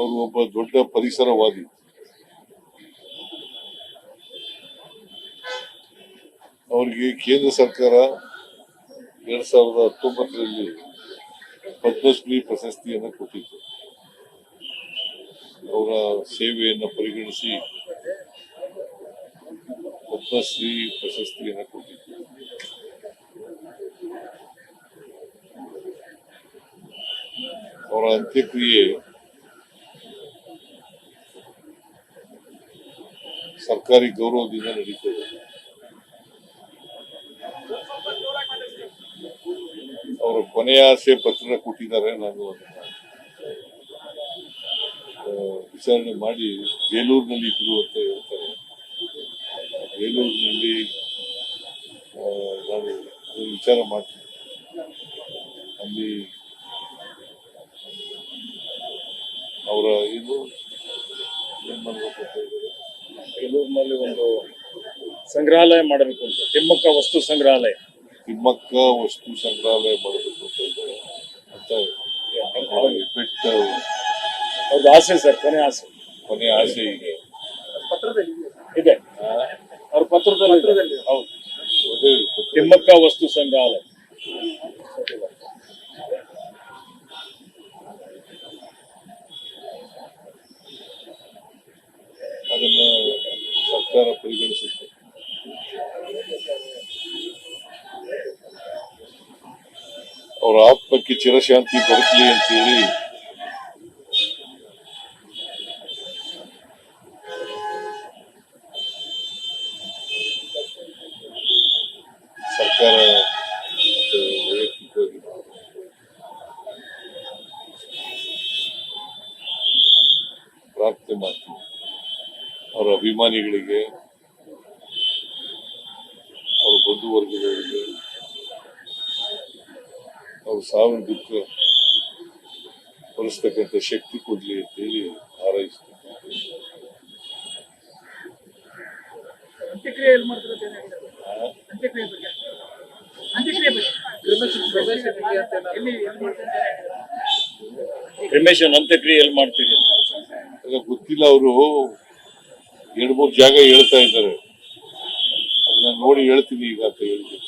ಅವರು ಒಬ್ಬ ದೊಡ್ಡ ಪರಿಸರವಾದಿ. ಅವರಿಗೆ ಕೇಂದ್ರ ಸರ್ಕಾರ ಎರಡ್ ಸಾವಿರದ ಹತ್ತೊಂಬತ್ತರಲ್ಲಿ ಪದ್ಮಶ್ರೀ ಪ್ರಶಸ್ತಿಯನ್ನು ಕೊಟ್ಟಿತ್ತು. ಅವರ ಸೇವೆಯನ್ನು ಪರಿಗಣಿಸಿ ಪದ್ಮಶ್ರೀ ಪ್ರಶಸ್ತಿಯನ್ನು ಕೊಟ್ಟಿತ್ತು. ಅವರ ಅಂತ್ಯಕ್ರಿಯೆ ಸರ್ಕಾರಿ ಗೌರವದಿಂದ ನಡೀತಾ ಅವರ ಕೊನೆಯ ಆಸೆ ಪತ್ರ ಕೊಟ್ಟಿದ್ದಾರೆ, ನಾನು ವಿಚಾರಣೆ ಮಾಡಿ ಬೇಲೂರಿನಲ್ಲಿ ಇದ್ರು ಅಂತ ಹೇಳ್ತಾರೆ. ಬೇಲೂರಿನಲ್ಲಿ ನಾನು ವಿಚಾರ ಮಾಡ್ತೀನಿ. ಅಲ್ಲಿ ಅವರ ಇದು, ಏನ್ ಮಾಡ್ಬೇಕು ಅಂತ ಇದ್ದಾರೆ ಒಂದು ಸಂಗ್ರಹಾಲಯ ಮಾಡಬೇಕು ಅಂತ. ತಿಮ್ಮಕ್ಕ ವಸ್ತು ಸಂಗ್ರಹಾಲಯ. ತಿಮ್ಮಕ್ಕ ವಸ್ತು ಸಂಗ್ರಹಾಲಯ ಮಾಡಬೇಕು ಅಂತ ಎಫೆಕ್ಟ್ ಅವ್ರದ್ದು ಆಸೆ ಸರ್ ಕೊನೆ ಆಸೆ. ಕೊನೆ ಆಸೆ ಇದೆ. ಇದೆ. ಅವ್ರ ಪತ್ರದಲ್ಲಿ ಹೌದು. ತಿಮ್ಮಕ್ಕ ವಸ್ತು ಸಂಗ್ರಹಾಲಯ. ಸರ್ಕಾರ ಪರಿಗಣಿಸುತ್ತೆ ಅವರ ಆತ್ಮಕ್ಕೆ ಚಿರಶಾಂತಿ ದೊರಕಲಿ ಅಂತೇಳಿ ಸರ್ಕಾರ ಮತ್ತು ವೈಯಕ್ತಿಕವಾಗಿ ಪ್ರಾರ್ಥನೆ ಮಾಡ್ತೀವಿ ಅವರ ಅಭಿಮಾನಿಗಳಿಗೆ ಅವರ ಬಂಧುವರ್ಗದವರಿಗೆ ಅವ್ರ ಸಾವಿನ ದುಃಖ ಭರಿಸ್ತಕ್ಕಂಥ ಶಕ್ತಿ ಕೊಡಲಿ ಅಂತೇಳಿ ಹಾರೈಸ್ತೀನಿ? ಕ್ರಿಮೇಶನ್ ಅಂತ್ಯಕ್ರಿಯೆ ಎಲ್ಲಿ ಮಾಡ್ತೀರಿ? ಗೊತ್ತಿಲ್ಲ ಅವರು. ಎರಡು ಮೂರು ಜಾಗ ಹೇಳ್ತಾ ಇದ್ದಾರೆ. ಅದನ್ನ ನೋಡಿ ಹೇಳ್ತೀನಿ ಈಗ ಅಂತ ಹೇಳಿದ್ರು.